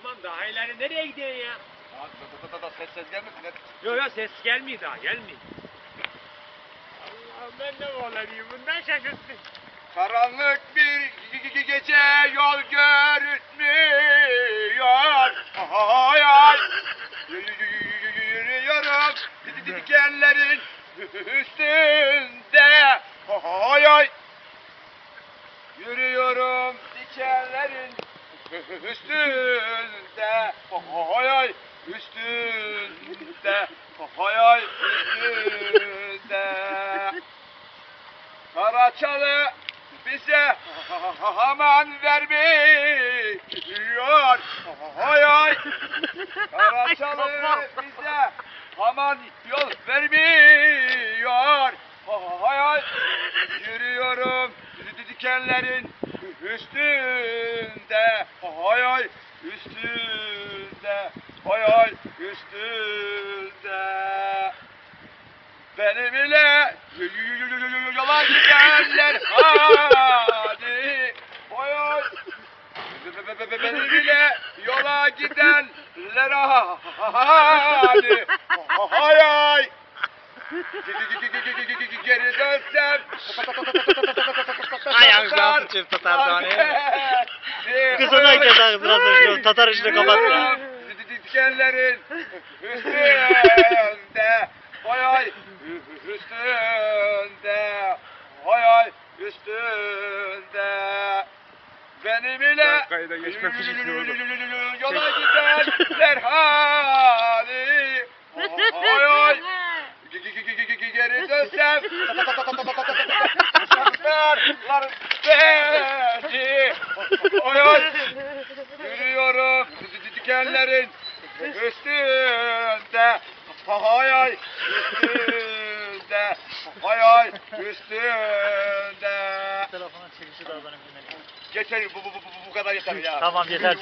Aman daha ileri nereye gidiyorsun ya? Da da da ses ses gelmesin. Ne? Yok yok ses gelmiyor daha gelmiyor. Allah ben de olayım bundan şaşırttım. Karanlık bir ge- ge- gece yol görünmüyor. Y- Yürüyorum dikenlerin üstünde. Ay ay. Yürüyorum dikenlerin üstünde. Ay ay. Üstünde. Ay ay. Üstünde. Karaçalı bize aman vermiyor. Hay hay. Karaçalı bize aman yol vermiyor. Hay hay. Yürüyorum dikenlerin üstünde. Hay hay. Üstünde. Hay hay. Üstünde. Benim ile yola gidenler hadi be- be- Benim ile yola gidenler hadi hay ay Geri dönsem Ayağınızı altı çift tatar tane. Kızına kes ağzına sıçıyor. Tatar işini kapat ya. Dikenlerin üstünde Hay hay üstünde Hay hay üstünde Benim ile da ne olur. Yola gidenler hadi Hay hay Geri dönsem Saklarlar beni Hay Yürüyorum. Dikenlerin üstünde. Hay hay. Üstünde. Hay hay. Üstünde. Telefona çekişi daha benim. Geçer bu, bu, bu, bu kadar yeter ya. Tamam yeter canım.